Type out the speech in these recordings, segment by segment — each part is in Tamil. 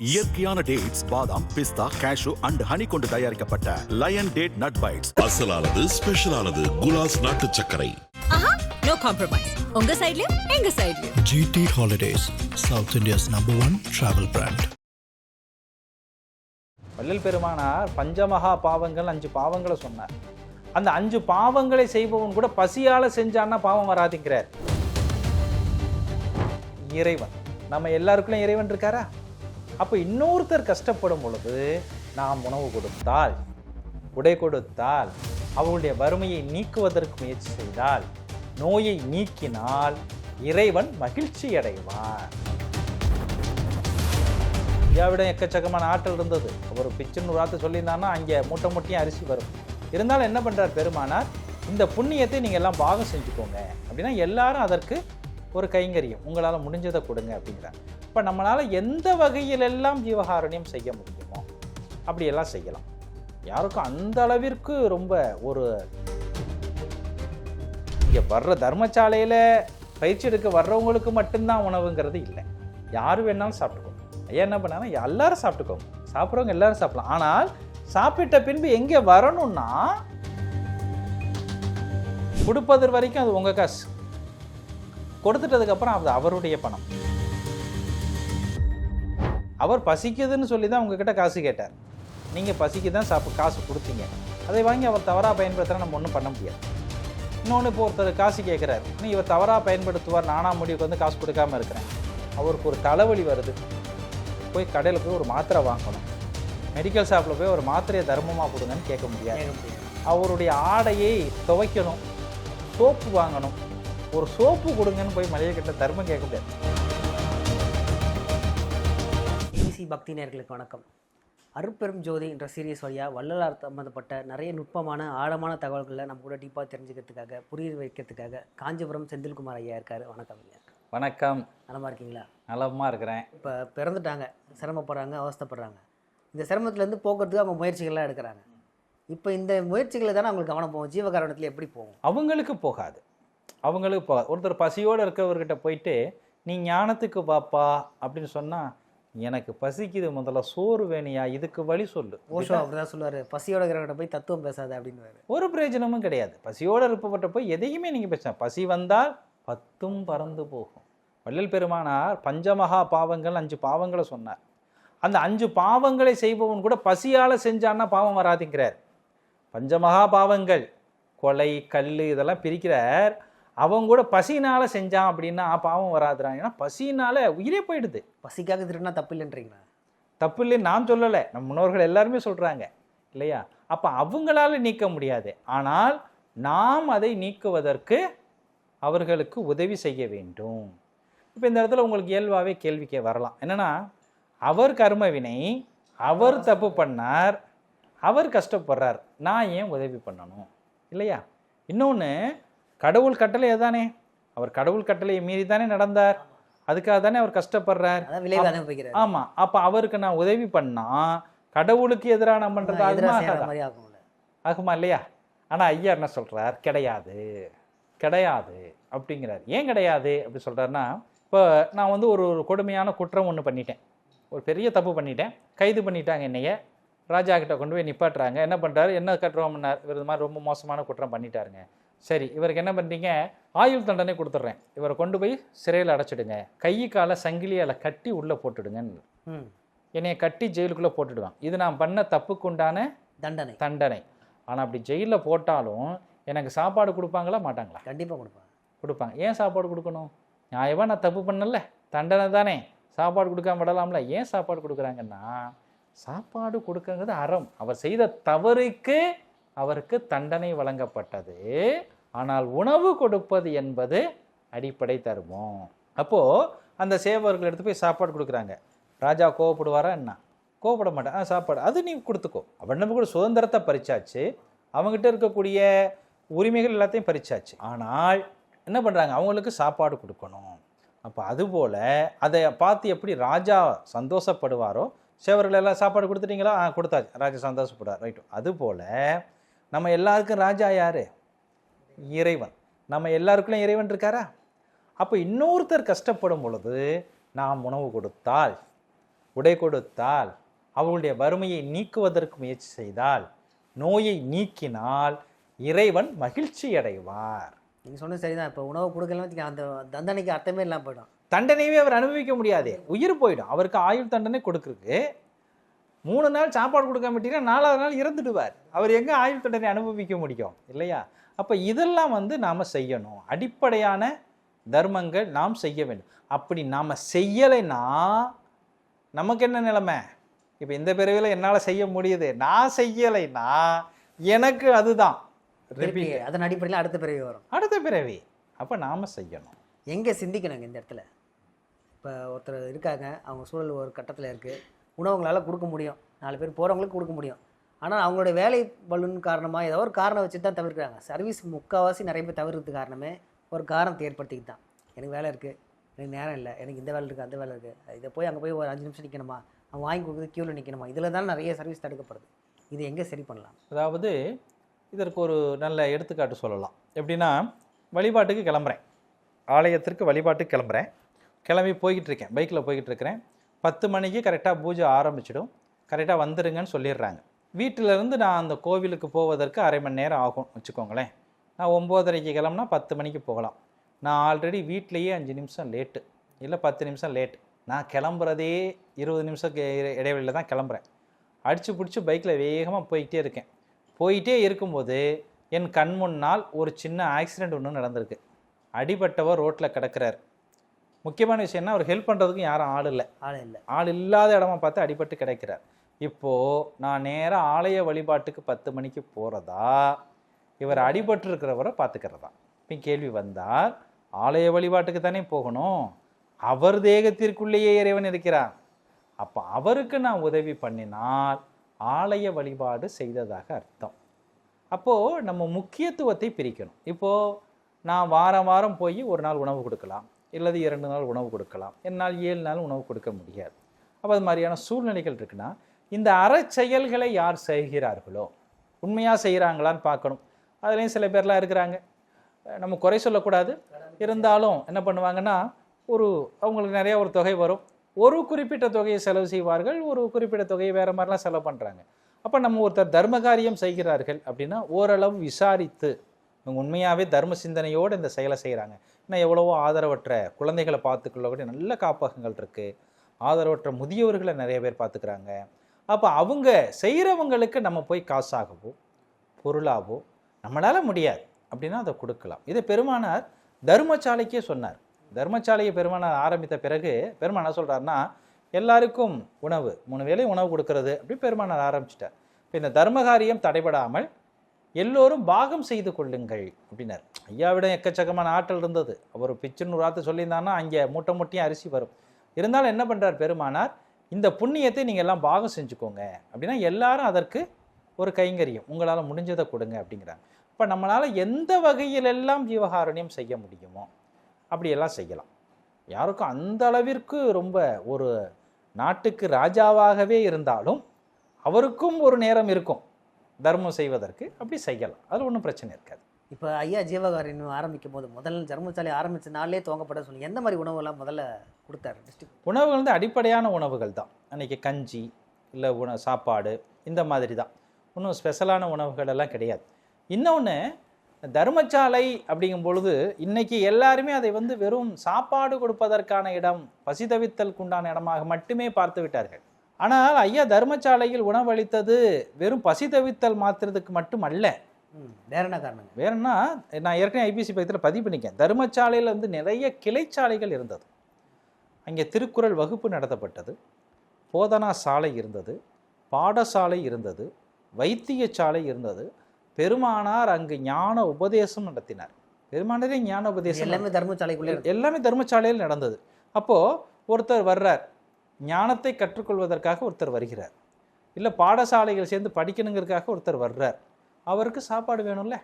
இயற்கையான டேட்ஸ் பாதாம் பிஸ்தா கேஷு அண்ட் ஹனி கொண்டு தயாரிக்கப்பட்ட லயன் டேட் நட் பைட்ஸ் அசலானது ஸ்பெஷலானது குலாஸ் நாட்டு சர்க்கரை. ஆஹா நோ காம்ப்ரமைஸ் உங்க சைடுலயும் எங்க சைடுலயும் GT Holidays, South India's number one travel brand. வள்ளல் பெருமானார் பஞ்சமகா பாவங்கள் அஞ்சு பாவங்களை சொன்னார். அந்த அஞ்சு பாவங்களை செய்பவன் கூட பசியால செஞ்சான்னா பாவம் வராதுங்கிறார். இறைவன். நம்ம எல்லாருக்குள்ளும் இறைவன் இருக்காரா? அப்போ இன்னொருத்தர் கஷ்டப்படும் பொழுது நாம் உணவு கொடுத்தால் உடை கொடுத்தால் அவர்களுடைய வறுமையை நீக்குவதற்கு முயற்சி செய்தால் நோயை நீக்கினால் இறைவன் மகிழ்ச்சி அடைவான். ஐயாவிடம் எக்கச்சக்கமான ஆற்றல் இருந்தது. ஒரு பிச்சுன்னு ஒரு வார்த்தை சொல்லியிருந்தான்னா அங்கே மூட்டை மூட்டையும் அரிசி வரும். இருந்தாலும் என்ன பண்ணுறார் பெருமானார்? இந்த புண்ணியத்தை நீங்கள் எல்லாம் பாகம் செஞ்சுக்கோங்க. அப்படின்னா எல்லாரும் அதற்கு ஒரு கைங்கரியம். உங்களால் முடிஞ்சதை கொடுங்க அப்படிங்கிறார். இப்போ நம்மளால் எந்த வகையிலெல்லாம் ஜீவகாருண்யம் செய்ய முடியுமோ அப்படியெல்லாம் செய்யலாம். யாருக்கும் அந்த அளவிற்கு ரொம்ப ஒரு இங்கே வர்ற தர்மசாலையில் பயிற்சி எடுக்க வர்றவங்களுக்கு மட்டும்தான் உணவுங்கிறது இல்லை. யார் வேணாலும் சாப்பிட்டுக்கோங்க. ஐயா என்ன பண்ணாங்கன்னா எல்லாரும் சாப்பிட்டுக்கோங்க. சாப்பிட்றவங்க எல்லாரும் சாப்பிடலாம். ஆனால் சாப்பிட்ட பின்பு எங்கே வரணும்னா கொடுப்பது வரைக்கும் அது உங்கள் காசு. கொடுத்துட்டதுக்கப்புறம் அது அவருடைய பணம். அவர் பசிக்குதுன்னு சொல்லி தான் உங்ககிட்ட காசு கேட்டார். நீங்கள் பசிக்கு தான் சாப்பிட்டு காசு கொடுத்தீங்க. அதை வாங்கி அவர் தவறாக பயன்படுத்தினா நம்ம ஒன்றும் பண்ண முடியாது. இன்னொன்று இப்போ ஒருத்தர் காசு கேட்குறாரு நீ இவர் தவறாக பயன்படுத்துவார். நானா முடிவுக்கு வந்து காசு கொடுக்காம இருக்கிறேன். அவருக்கு ஒரு தலைவலி வருது. போய் கடையில் போய் ஒரு மாத்திரை வாங்கணும். மெடிக்கல் ஷாப்பில் போய் ஒரு மாத்திரையை தர்மமாக கொடுங்கன்னு கேட்க முடியாது. அவருடைய ஆடையை துவைக்கணும். சோப்பு வாங்கணும். ஒரு சோப்பு கொடுங்கன்னு போய் மளிகை கிட்ட தர்மம் கேட்க முடியாது. ஈசி பக்தி நேயர்களுக்கு வணக்கம். அருட்பெரும் ஜோதி என்ற சீரியஸ் வழியாக வள்ளலார் சம்மந்தப்பட்ட நிறைய நுட்பமான ஆழமான தகவல்களை நம்ம கூட டீப்பாக தெரிஞ்சுக்கிறதுக்காக புரிய வைக்கிறதுக்காக காஞ்சிபுரம் செந்தில்குமார் ஐயா இருக்காரு. வணக்கம் ஐயா. வணக்கம். நலமா இருக்கீங்களா? நலமாக இருக்கிறேன். இப்போ பிறந்துட்டாங்க. சிரமப்படுறாங்க அவஸ்தைப்படுறாங்க. இந்த சிரமத்துலேருந்து போக்குறதுக்கு அவங்க முயற்சிகள்லாம் எடுக்கிறாங்க. இப்போ இந்த முயற்சிகளை தானே அவங்களுக்கு கவனம் போகும். ஜீவகாரணத்தில் எப்படி போகும்? அவங்களுக்கு போகாது. அவங்களுக்கு போகாது. ஒருத்தர் பசியோடு இருக்கவர்கிட்ட போயிட்டு நீ ஞானத்துக்கு வாப்பா அப்படின்னு சொன்னால் எனக்கு பசிக்குது முதல்ல சோறு வேணியா இதுக்கு வழி சொல்லு. ஓஷோ அப்படிதான் சொல்லுவார். பசியோட இருக்கிறவங்க போய் தத்துவம் பேசாத அப்படின்னு ஒரு பிரயோஜனமும் கிடையாது. பசியோடு இருப்பவர்கிட்ட போய் எதையுமே நீங்கள் பேசலாம் பசி வந்தால் பத்தும் பறந்து போகும். வள்ளல் பெருமானார் பஞ்சமகா பாவங்கள் அஞ்சு பாவங்களை சொன்னார். அந்த அஞ்சு பாவங்களை செய்பவன் கூட பசியால் செஞ்சான்னா பாவம் வராதுங்கிறார். பஞ்சமகா பாவங்கள் கொலை கல் இதெல்லாம் பிரிக்கிறார். அவன் கூட பசினால செஞ்சான் அப்படின்னா பாவம் வராதுறான். ஏன்னா பசினால உயிரே போயிடுது. பசிக்காக திருடினா தப்பு இல்லைன்றீங்களா? தப்பு இல்லைன்னு நான் சொல்லலை. நம்ம முன்னோர்கள் எல்லாருமே சொல்கிறாங்க இல்லையா? அப்போ அவங்களால நீக்க முடியாது. ஆனால் நாம் அதை நீக்குவதற்கு அவர்களுக்கு உதவி செய்ய வேண்டும். இப்போ இந்த இடத்துல உங்களுக்கு இயல்பாகவே கேள்விக்கே வரலாம். என்னன்னா அவர் கர்ம வினை அவர் தப்பு பண்ணார் அவர் கஷ்டப்படுறார். நான் ஏன் உதவி பண்ணணும்? இல்லையா? இன்னொன்று கடவுள் கட்டளை தானே அவர் கடவுள் கட்டளையை மீறி தானே நடந்தார். அதுக்காக தானே அவர் கஷ்டப்படுறார். ஆமா அப்ப அவருக்கு நான் உதவி பண்ணா கடவுளுக்கு எதிராக நான் பண்றது ஆகுமா இல்லையா? ஆனா ஐயா என்ன சொல்றார்? கிடையாது. கிடையாது அப்படிங்கிறார். ஏன் கிடையாது அப்படி சொல்றாருன்னா இப்போ நான் வந்து ஒரு ஒரு கொடுமையான குற்றம் ஒன்று பண்ணிட்டேன். ஒரு பெரிய தப்பு பண்ணிட்டேன். கைது பண்ணிட்டாங்க என்னைய. ராஜா கிட்ட கொண்டு போய் நிப்பாட்டுறாங்க. என்ன பண்றாரு? என்ன கட்டுறோம்? பண்ணார் இவர் இது மாதிரி ரொம்ப மோசமான குற்றம் பண்ணிட்டாருங்க. சரி இவருக்கு என்ன பண்ணுறீங்க ஆயுள் தண்டனை கொடுத்துட்றேன். இவரை கொண்டு போய் சிறையில் அடைச்சிடுங்க. கை காலை சங்கிலியால் கட்டி உள்ளே போட்டுடுங்கன்னு. ம். என்னைய கட்டி ஜெயிலுக்குள்ளே போட்டுடுவான். இது நான் பண்ண தப்புக்கு உண்டான தண்டனை. தண்டனை. ஆனால் அப்படி ஜெயிலில் போட்டாலும் எனக்கு சாப்பாடு கொடுப்பாங்களா மாட்டாங்களா? கண்டிப்பாக கொடுப்பாங்க. கொடுப்பாங்க. ஏன் சாப்பாடு கொடுக்கணும்? நியாயமாக நான் தப்பு பண்ணல? தண்டனை தானே. சாப்பாடு கொடுக்காம விடலாம்ல. ஏன் சாப்பாடு கொடுக்குறாங்கன்னா சாப்பாடு கொடுக்கறது அறம். அவர் செய்த தவறுக்கு அவருக்கு தண்டனை வழங்கப்பட்டது. ஆனால் உணவு கொடுப்பது என்பது அடிப்படை தர்மம். அப்போது அந்த சேவர்கள் எடுத்து போய் சாப்பாடு கொடுக்குறாங்க. ராஜா கோவப்படுவாரா என்ன? கோவப்பட மாட்டேன் ஆ சாப்பாடு. அது நீ கொடுத்துக்கோ. அவன் நம்ம கூட சுதந்திரத்தை பறிச்சாச்சு. அவங்ககிட்ட இருக்கக்கூடிய உரிமைகள் எல்லாத்தையும் பறிச்சாச்சு. ஆனால் என்ன பண்ணுறாங்க அவங்களுக்கு சாப்பாடு கொடுக்கணும். அப்போ அதுபோல் அதை பார்த்து எப்படி ராஜா சந்தோஷப்படுவாரோ சேவர்கள் எல்லாம் சாப்பாடு கொடுத்துட்டீங்களா? ஆ கொடுத்தாச்சு. ராஜா சந்தோஷப்படுவார். ரைட்டு. அதுபோல் நம்ம எல்லாருக்கும் ராஜா யார்? இறைவன். நம்ம எல்லாருக்குள்ளும் இறைவன் இருக்காரா? அப்போ இன்னொருத்தர் கஷ்டப்படும் பொழுது நாம் உணவு கொடுத்தால் உடை கொடுத்தால் அவர்களுடைய வறுமையை நீக்குவதற்கு முயற்சி செய்தால் நோயை நீக்கினால் இறைவன் மகிழ்ச்சி அடைவார். நீங்கள் சொன்னது சரிதான். இப்போ உணவு கொடுக்கலாம் அந்த தண்டனைக்கு அர்த்தமே இல்லாமல் போயிடும். தண்டனையவே அவர் அனுபவிக்க முடியாது. உயிர் போயிடும். அவருக்கு ஆயுள் தண்டனை கொடுக்குறதுக்கு மூணு நாள் சாப்பாடு கொடுக்காம விட்டீங்கன்னா நாலாவது நாள் இறந்துடுவார். அவர் எங்கே ஆயுள் தண்டனை அனுபவிக்க முடியும்? இல்லையா? அப்போ இதெல்லாம் வந்து நாம் செய்யணும். அடிப்படையான தர்மங்கள் நாம் செய்ய வேண்டும். அப்படி நாம் செய்யலைன்னா நமக்கு என்ன நிலைமை? இப்போ இந்த பிறவியில் என்னால் செய்ய முடியுது. நான் செய்யலைன்னா எனக்கு அதுதான். அதன் அடிப்படையில் அடுத்த பிறவி வரும். அடுத்த பிறவி. அப்போ நாம் செய்யணும். எங்கே சிந்திக்கணுங்க இந்த இடத்துல? இப்போ ஒருத்தர் இருக்காங்க. அவங்க சூழல் ஒரு கட்டத்தில் இருக்குது உணவுங்களால் கொடுக்க முடியும். நாலு பேர் போகிறவங்களுக்கு கொடுக்க முடியும். ஆனால் அவங்களுடைய வேலை பலுன் காரணமாக ஏதோ ஒரு காரணம் வச்சு தான் தவிர்க்கிறாங்க. சர்வீஸ் முக்கால்வாசி நிறைய பேர் தவிர்க்கிறது காரணமே ஒரு காரணத்தை ஏற்படுத்திக்கிட்டு தான். எனக்கு வேலை இருக்குது எனக்கு நேரம் இல்லை. எனக்கு இந்த வேலை இருக்குது அந்த வேலை இருக்குது இதை போய் அங்கே போய் ஒரு அஞ்சு நிமிஷம் நிற்கணுமா அவன் வாங்கி கொடுக்குறது க்யூவில் நிற்கணுமா இதில் தான் நிறைய சர்வீஸ் தடுக்கப்படுது. இது எங்கே சரி பண்ணலாம்? அதாவது இதற்கு ஒரு நல்ல எடுத்துக்காட்டு சொல்லலாம். எப்படின்னா வழிபாட்டுக்கு கிளம்புறேன். ஆலயத்திற்கு வழிபாட்டுக்கு கிளம்புறேன். கிளம்பி போய்கிட்டு இருக்கேன். பைக்கில் போய்கிட்டு இருக்கிறேன். பத்து மணிக்கு கரெக்டாக பூஜை ஆரம்பிச்சிடும். கரெக்டாக வந்துடுங்கன்னு சொல்லிடுறாங்க. வீட்டிலேருந்து நான் அந்த கோவிலுக்கு போவதற்கு அரை மணி நேரம் ஆகும் வச்சுக்கோங்களேன். நான் ஒம்போதரைக்கு கிளம்புனா பத்து மணிக்கு போகலாம். நான் ஆல்ரெடி வீட்லேயே அஞ்சு நிமிஷம் லேட்டு இல்லை பத்து நிமிஷம் லேட் நான் கிளம்புறதே இருபது நிமிஷம் இடைவெளியில் தான் கிளம்புறேன். அடித்து பிடிச்சி பைக்கில் வேகமாக போய்கிட்டே இருக்கேன். போயிட்டே இருக்கும்போது என் கண் முன்னால் ஒரு சின்ன ஆக்சிடெண்ட் ஒன்று நடந்திருக்கு. அடிபட்டவர் ரோட்டில் கிடக்கிறார். முக்கியமான விஷயம்னா அவர் ஹெல்ப் பண்ணுறதுக்கு யாரும் ஆள் இல்லை. ஆள் இல்லை. ஆள் இல்லாத இடமா பார்த்து அடிபட்டு கிடைக்கிறார். இப்போது நான் நேராக ஆலய வழிபாட்டுக்கு பத்து மணிக்கு போகிறதா இவர் அடிபட்டு இருக்கிறவரை பார்த்துக்கிறதா? இப்போ கேள்வி வந்தால் ஆலய வழிபாட்டுக்கு தானே போகணும்? அவர் தேகத்திற்குள்ளேயே இறைவன் இருக்கிறார். அப்போ அவருக்கு நான் உதவி பண்ணினால் ஆலய வழிபாடு செய்ததாக அர்த்தம். அப்போது நம்ம முக்கியத்துவத்தை பிரிக்கணும். இப்போது நான் வாரம் வாரம் போய் ஒரு நாள் உணவு கொடுக்கலாம். அல்லது இரண்டு நாள் உணவு கொடுக்கலாம். என்னால் ஏழு நாள் உணவு கொடுக்க முடியாது. அப்போ அது மாதிரியான சூழ்நிலைகள் இருக்குன்னா இந்த அறச்செயல்களை யார் செய்கிறார்களோ உண்மையாக செய்கிறாங்களான்னு பார்க்கணும். அதுலேயும் சில பேர்லாம் இருக்கிறாங்க. நம்ம குறை சொல்லக்கூடாது. இருந்தாலும் என்ன பண்ணுவாங்கன்னா ஒரு அவங்களுக்கு நிறையா ஒரு தொகை வரும். ஒரு குறிப்பிட்ட தொகையை செலவு செய்வார்கள். ஒரு குறிப்பிட்ட தொகையை வேறு மாதிரிலாம் செலவு பண்ணுறாங்க அப்போ நம்ம ஒருத்தர் தர்ம காரியம் செய்கிறார்கள் அப்படின்னா ஓரளவு விசாரித்து இவங்க உண்மையாகவே தர்ம சிந்தனையோடு இந்த செயலை செய்கிறாங்க இன்னும் எவ்வளவோ ஆதரவற்ற குழந்தைகளை பார்த்துக்கொள்ளக்கூடிய நல்ல காப்பகங்கள் இருக்குது ஆதரவற்ற முதியவர்களை நிறைய பேர் பார்த்துக்கிறாங்க. அப்போ அவங்க செய்கிறவங்களுக்கு நம்ம போய் காசாகவோ பொருளாவோ நம்மளால் முடியாது அப்படின்னா அதை கொடுக்கலாம். இதை பெருமானார் தர்மசாலைக்கே சொன்னார். தர்மசாலையை பெருமானார் ஆரம்பித்த பிறகு பெருமானார் என்ன சொல்கிறாருன்னா எல்லாருக்கும் உணவு மூணு வேளை உணவு கொடுக்கறது அப்படி பெருமானார் ஆரம்பிச்சிட்டார். இப்போ இந்த தர்மகாரியம் தடைபடாமல் எல்லோரும் பாகம் செய்து கொள்ளுங்கள் அப்படின்னார். ஐயாவிடம் எக்கச்சக்கமான ஆற்றல் இருந்தது. அவர் பிச்சுன்னு ஒரு ஆற்று சொல்லியிருந்தாங்கன்னா அங்கே மூட்டை மூட்டையும் அரிசி வரும். இருந்தாலும் என்ன பண்ணுறார் பெருமானார்? இந்த புண்ணியத்தை நீங்கள் எல்லாம் பாகம் செஞ்சுக்கோங்க அப்படின்னா எல்லாரும் அதற்கு ஒரு கைங்கரியம். உங்களால் முடிஞ்சதை கொடுங்க அப்படிங்கிறாங்க. இப்போ நம்மளால் எந்த வகையிலெல்லாம் ஜீவகாருண்யம் செய்ய முடியுமோ அப்படியெல்லாம் செய்யலாம். யாருக்கும் அந்த அளவிற்கு ரொம்ப ஒரு நாட்டுக்கு ராஜாவாகவே இருந்தாலும் அவருக்கும் ஒரு நேரம் இருக்கும். தர்மம் செய்வதற்கு அப்படி செய்யலாம். அதில் ஒன்றும் பிரச்சனை இருக்காது. இப்போ ஐயா ஜீவகாரின் ஆரம்பிக்கும் போது முதல் தர்மசாலை ஆரம்பிச்ச நாள்லயே துவங்கப்பட சொல்லி எந்த மாதிரி உணவுலாம் முதல்ல கொடுத்தாரு டிஸ்ட்ரிக்ட் உணவுகள் வந்து அடிப்படையான உணவுகள் தான். அன்றைக்கி கஞ்சி இல்லை உண சாப்பாடு இந்த மாதிரி தான். ஒன்றும் ஸ்பெஷலான உணவுகள் எல்லாம் கிடையாது. இன்னொன்று தர்மசாலை அப்படிங்கும் பொழுது இன்னைக்கு எல்லாருமே அதை வந்து வெறும் சாப்பாடு கொடுப்பதற்கான இடம் பசிதவித்தலுக்கு உண்டான இடமாக மட்டுமே பார்த்து விட்டார்கள். ஆனால் ஐயா தர்மசாலையில் உணவளித்தது வெறும் பசிதவித்தல் மாத்திரத்துக்கு மட்டும் அல்ல. வேற என்ன காரணங்க? வேறன்னா நான் ஏற்கனவே ஐபிசி பக்கத்தில் பதிவு பண்ணிக்கேன் தர்மசாலையில் வந்து நிறைய கிளைச்சாலைகள் இருந்தது. அங்கே திருக்குறள் வகுப்பு நடத்தப்பட்டது. போதனா சாலை இருந்தது. பாடசாலை இருந்தது. வைத்தியசாலை இருந்தது. பெருமானார் அங்கு ஞான உபதேசம் நடத்தினார். பெருமானாரே ஞான உபதேசம் எல்லாமே தர்மசாலைக்குள்ளே எல்லாமே தர்மசாலையில் நடந்தது. அப்போது ஒருத்தர் வர்றார். ஞானத்தை கற்றுக்கொள்வதற்காக ஒருத்தர் வருகிறார். இல்லை பாடசாலைகள் சேர்ந்து படிக்கணுங்கிறதுக்காக ஒருத்தர் வர்றார். அவருக்கு சாப்பாடு வேணும்ல?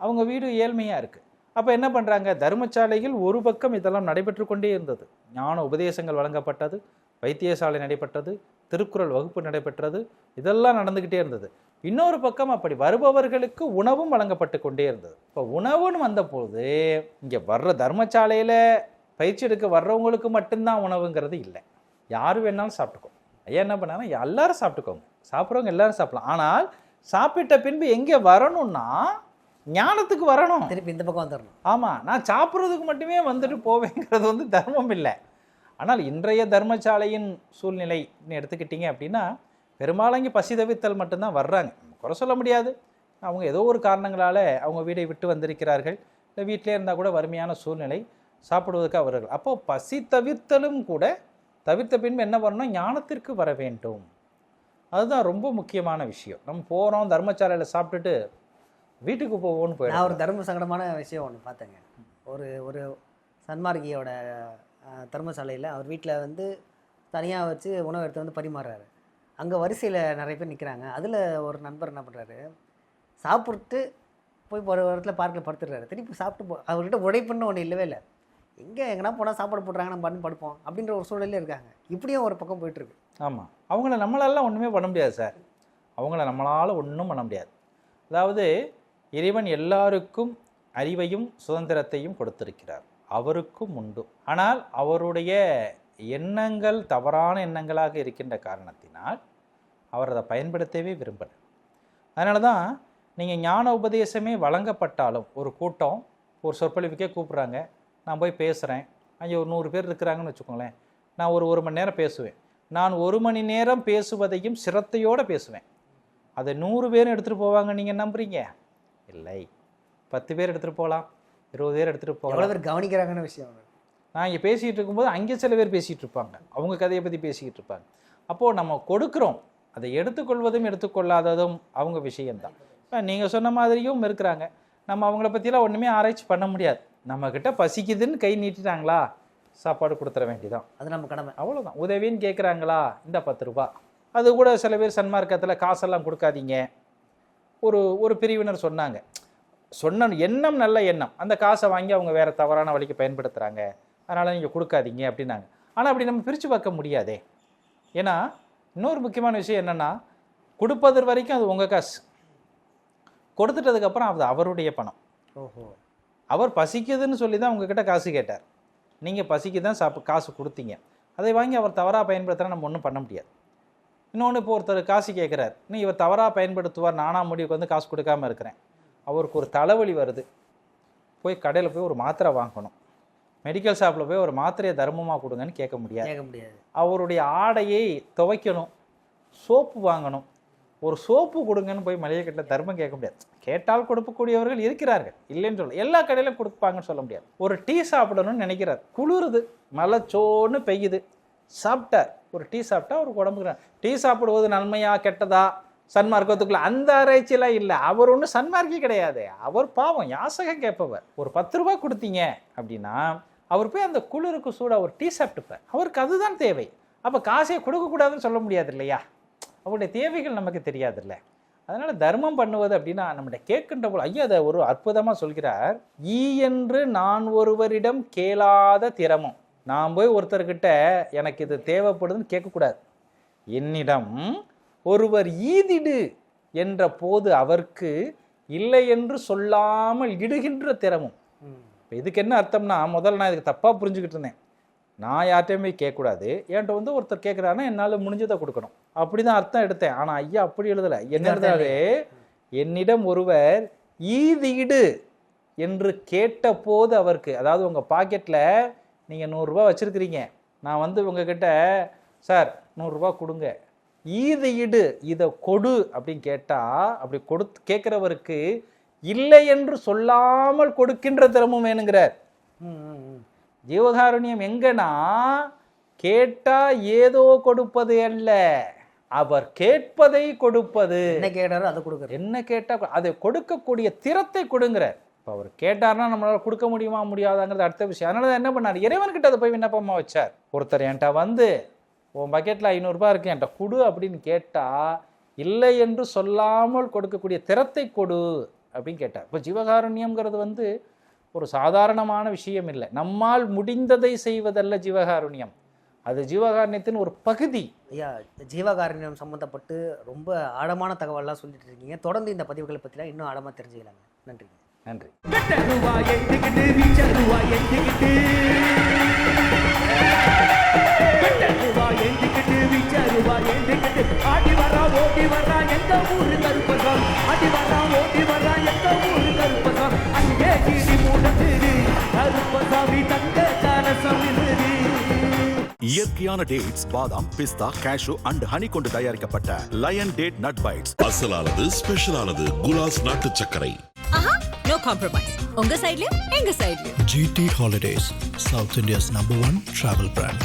அவங்க வீடு ஏழ்மையாக இருக்குது அப்போ என்ன பண்ணுறாங்க தர்மசாலையில் ஒரு பக்கம் இதெல்லாம் நடைபெற்று கொண்டே இருந்தது. ஞான உபதேசங்கள் வழங்கப்பட்டது வைத்தியசாலை நடைபெற்றது திருக்குறள் வகுப்பு நடைபெற்றது இதெல்லாம் நடந்துக்கிட்டே இருந்தது. இன்னொரு பக்கம் அப்படி வருபவர்களுக்கு உணவும் வழங்கப்பட்டு கொண்டே இருந்தது. இப்போ உணவுன்னு வந்தபோது இங்கே வர்ற தர்மசாலையில் பயிற்சி எடுக்க வர்றவங்களுக்கு மட்டும்தான் உணவுங்கிறது இல்லை. யார் வேணாலும் சாப்பிட்டுக்கோ. ஐயா என்ன பண்ணாங்கன்னா எல்லாரும் சாப்பிட்டுக்கோங்க. சாப்பிட்றவங்க எல்லாரும் சாப்பிடலாம். ஆனால் சாப்பிட்ட பின்பு எங்கே வரணும்னா ஞானத்துக்கு வரணும். திருப்பி இந்த பக்கம் வந்துடணும் ஆமாம் நான் சாப்பிட்றதுக்கு மட்டுமே வந்துட்டு போவேங்கிறது வந்து தர்மம் இல்லை. ஆனால் இன்றைய தர்மசாலையின் சூழ்நிலைன்னு எடுத்துக்கிட்டீங்க அப்படின்னா பெரும்பாலும் இங்கே பசி தவித்தல் மட்டும்தான் வர்றாங்க. குறை சொல்ல முடியாது. அவங்க ஏதோ ஒரு காரணங்களால் அவங்க வீடை விட்டு வந்திருக்கிறார்கள். இல்லை வீட்டிலே இருந்தால் கூட வறுமையான சூழ்நிலை சாப்பிடுவதற்கு அவர்கள். அப்போ பசி தவிர்த்தலும் கூட தவிர்த்த பின்பு என்ன வரணும்? ஞானத்திற்கு வர வேண்டும். அதுதான் ரொம்ப முக்கியமான விஷயம். நம்ம போகிறோம் தர்மசாலையில் சாப்பிட்டுட்டு வீட்டுக்கு போவோம்னு நான் போயிடும் ஒரு தர்ம சங்கடமான விஷயம் ஒன்று பார்த்தேங்க. ஒரு ஒரு சன்மார்கியோட தர்மசாலையில் அவர் வீட்டில் வந்து தனியாக வச்சு உணவு எடுத்து வந்து பரிமாறுறாரு. அங்கே வரிசையில் நிறைய பேர் நிற்கிறாங்க அதில் ஒரு நண்பர் என்ன பண்ணுறாரு சாப்பிட்டு போய் ஒரு இடத்துல பார்க்கில் படுத்துடுறாரு. திருப்பி சாப்பிட்டு போ அவர்கிட்ட உழைப்புன்னு ஒன்று இல்லவே இல்லை. எங்கே எங்கன்னா போனால் சாப்பாடு போடுறாங்க நம்ம பண்ணி படுப்போம் அப்படின்ற ஒரு சூழலே இருக்காங்க. இப்படியும் ஒரு பக்கம் போயிட்டுருக்கு ஆமாம் அவங்கள நம்மளால ஒன்றுமே பண்ண முடியாது சார். அவங்கள நம்மளால் ஒன்றும் பண்ண முடியாது. அதாவது இறைவன் எல்லாருக்கும் அறிவையும் சுதந்திரத்தையும் கொடுத்திருக்கிறார். அவருக்கும் உண்டு. ஆனால் அவருடைய எண்ணங்கள் தவறான எண்ணங்களாக இருக்கின்ற காரணத்தினால் அவர் அதை பயன்படுத்தவே விரும்பலை. அதனால தான் நீங்கள் ஞான உபதேசமே வழங்கப்பட்டாலும் ஒரு கூட்டம் ஒரு சொற்பொழிவுக்கே கூப்பிட்றாங்க நான் போய் பேசுகிறேன் அங்கே ஒரு நூறு பேர் இருக்கிறாங்கன்னு வச்சுக்கோங்களேன். நான் ஒரு ஒரு மணி நேரம் பேசுவேன். நான் ஒரு மணி நேரம் பேசுவதையும் சிரத்தையோடு பேசுவேன். அதை நூறு பேரும் எடுத்துகிட்டு போவாங்க நீங்கள் நம்புறீங்க? இல்லை. பத்து பேர் எடுத்துகிட்டு போகலாம். இருபது பேர் எடுத்துகிட்டு போகலாம். பேர் கவனிக்கிறாங்கன்னு விஷயம் நான் இங்கே பேசிகிட்டு இருக்கும்போது அங்கே சில பேர் பேசிகிட்டு இருப்பாங்க. அவங்க கதையை பற்றி பேசிக்கிட்டு இருப்பாங்க. அப்போது நம்ம கொடுக்குறோம். அதை எடுத்துக்கொள்வதும் எடுத்துக்கொள்ளாததும் அவங்க விஷயம்தான். இப்போ நீங்கள் சொன்ன மாதிரியும் இருக்கிறாங்க. நம்ம அவங்கள பற்றிலாம் ஒன்றுமே ஆராய்ச்சி பண்ண முடியாது. நம்மக்கிட்ட பசிக்குதுன்னு கை நீட்டிட்டாங்களா? சாப்பாடு கொடுத்துட வேண்டியதான் அது நம்ம கடமை. அவ்வளோதான் உதவின்னு கேட்குறாங்களா இந்த பத்து ரூபா. அது கூட சில பேர் சன்மார்க்கத்தில் காசெல்லாம் கொடுக்காதீங்க. ஒரு ஒரு பிரிவினர் சொன்னாங்க. சொன்ன எண்ணம் நல்ல எண்ணம். அந்த காசை வாங்கி அவங்க வேறு தவறான வழிக்கு பயன்படுத்துகிறாங்க அதனால் நீங்கள் கொடுக்காதீங்க அப்படின்னாங்க. ஆனால் அப்படி நம்ம பிரித்து பார்க்க முடியாதே. ஏன்னா இன்னொரு முக்கியமான விஷயம் என்னென்னா கொடுப்பது வரைக்கும் அது உங்கள் காசு. கொடுத்துட்டதுக்கப்புறம் அது அவருடைய பணம். ஓஹோ. அவர் பசிக்குதுன்னு சொல்லி தான் உங்ககிட்ட காசு கேட்டார். நீங்கள் பசிக்கு தான் சாப்பு காசு கொடுத்தீங்க. அதை வாங்கி அவர் தவறாக பயன்படுத்துகிறா நம்ம ஒன்றும் பண்ண முடியாது. இன்னொன்று இப்போ ஒருத்தர் காசு கேட்குறாரு நீ இவர் தவறாக பயன்படுத்துவார் நானாக முடிவுக்கு வந்து காசு கொடுக்காம இருக்கிறேன். அவருக்கு ஒரு தலைவலி வருது. போய் கடையில் போய் ஒரு மாத்திரை வாங்கணும். மெடிக்கல் ஷாப்பில் போய் ஒரு மாத்திரையை தர்மமாக கொடுங்கன்னு கேட்க முடியாது. கேட்க முடியாது. அவருடைய ஆடையை துவைக்கணும். சோப்பு வாங்கணும். ஒரு சோப்பு கொடுங்கன்னு போய் மளிகை கட்டில் தர்மம் கேட்க முடியாது. கேட்டால் கொடுக்கக்கூடியவர்கள் இருக்கிறார்கள். இல்லைன்னு சொல்ல எல்லா கடையிலும் கொடுப்பாங்கன்னு சொல்ல முடியாது. ஒரு டீ சாப்பிடணும்னு நினைக்கிறார். குளிருது மழை சோன்னு பெய்யுது. சாப்பிட்டார் ஒரு டீ சாப்பிட்டா ஒரு உடம்புக்கு டீ சாப்பிடுவது நன்மையா கெட்டதா? சன்மார்க்கத்துக்குள்ள அந்த ஆராய்ச்சியெல்லாம் இல்லை. அவர் ஒன்றும் சன்மார்க்கி கிடையாது. அவர் பாவம் யாசகம் கேட்பவர். ஒரு பத்து ரூபாய் கொடுத்தீங்க அப்படின்னா அவர் போய் அந்த குளிருக்கு சூட ஒரு டீ சாப்பிட்டுப்பார். அவருக்கு அதுதான் தேவை. அப்போ காசையை கொடுக்கக்கூடாதுன்னு சொல்ல முடியாது இல்லையா? அவருடைய தேவைகள் நமக்கு தெரியாதுல்ல. அதனால் தர்மம் பண்ணுவது அப்படின்னா நம்மகிட்ட கேட்கின்ற போல் ஐயா அதை ஒரு அற்புதமாக சொல்கிறார். ஈ என்று நான் ஒருவரிடம் கேளாத திறமும். நான் போய் ஒருத்தர்கிட்ட எனக்கு இது தேவைப்படுதுன்னு கேட்கக்கூடாது. என்னிடம் ஒருவர் ஈதிடு என்ற போது அவருக்கு இல்லை என்று சொல்லாமல் இடுகின்ற திறமும். இப்போ இதுக்கு என்ன அர்த்தம்னா முதல்ல நான் இதுக்கு தப்பாக புரிஞ்சுக்கிட்டு இருந்தேன். நான் யார்கிட்டயுமே கேட்கக்கூடாது. என்கிட்ட வந்து ஒருத்தர் கேட்குறாருன்னா என்னால் முடிஞ்சதை கொடுக்கணும். அப்படி தான் அர்த்தம் எடுத்தேன். ஆனால் ஐயா அப்படி எழுதலை. என்ன எழுதாரு என்னிடம் ஒருவர் ஈதிடு என்று கேட்டபோது அவருக்கு அதாவது உங்கள் பாக்கெட்டில் நீங்கள் நூறுரூவா வச்சுருக்கிறீங்க. நான் வந்து உங்ககிட்ட சார் நூறுரூவா கொடுங்க. ஈதையிடு இதை கொடு அப்படின்னு கேட்டால் அப்படி கொடுத்து கேட்குறவருக்கு இல்லை என்று சொல்லாமல் கொடுக்கின்ற திறமும் வேணுங்கிறார். ம், ம், ம். ஜீவகாருண்யம் எங்கன்னா கேட்டா ஏதோ கொடுப்பது அல்ல. அவர் கேட்பதை கொடுப்பது. என்ன கேட்டாரோ அதை கொடுக்குறது என்ன கேட்டா கொ- அதை கொடுக்கக்கூடிய திறத்தை கொடுங்கிறார். இப்போ அவர் கேட்டார்னா நம்மளால கொடுக்க முடியுமா முடியாதாங்கிறது அடுத்த விஷயம். அதனால தான் என்ன பண்ணார்? இறைவன்கிட்ட அதை போய் விண்ணப்பமா வச்சார். ஒருத்தர் என்கிட்ட வந்து உன் பக்கெட்டில் ஐநூறுரூபா இருக்கு என்கிட்ட கொடு அப்படின்னு கேட்டா இல்லை என்று சொல்லாமல் கொடுக்கக்கூடிய திறத்தை கொடு அப்படின்னு கேட்டார். இப்போ ஜீவகாருண்யம்ங்கிறது வந்து ஒரு சாதாரணமான விஷயம் இல்லை. நம்மால் முடிந்ததை செய்வதல்ல ஜீவகாருண்யம். அது ஜீவகாருண்யத்தின் ஒரு பகுதி. ஐயா ஜீவகாருண்யம் சம்மந்தப்பட்டு ரொம்ப ஆழமான தகவல்லாம் சொல்லிட்டு இருக்கீங்க. தொடர்ந்து இந்த பதிவுகளை பற்றிலாம் இன்னும் ஆழமாக தெரிஞ்சுக்கலாங்க. நன்றி. நன்றி. வெட்டருவா எட்டுக்கிட்டு வீச்சருவா எட்டுக்கிட்டு வெட்டருவா கருவா ஏந்திக்கிட்டு ஆடி வரா ஓடி வரா எங்க ஊரு கருப்பசாமி ஆடி வரா ஓடி வரா எங்க ஊரு இயற்கையான டேட்ஸ் பாதாம் பிஸ்தா கேஷு அண்ட் ஹனி கொண்டு தயாரிக்கப்பட்ட லயன் டேட் நட் பைட்ஸ் அசலானது ஸ்பெஷலானது குலாஸ் நாட்டு சர்க்கரை. நோ காம்ப்ரமைஸ் உங்க சைடுலயும் எங்க சைடுலயும் GT Holidays, South India's number one travel brand.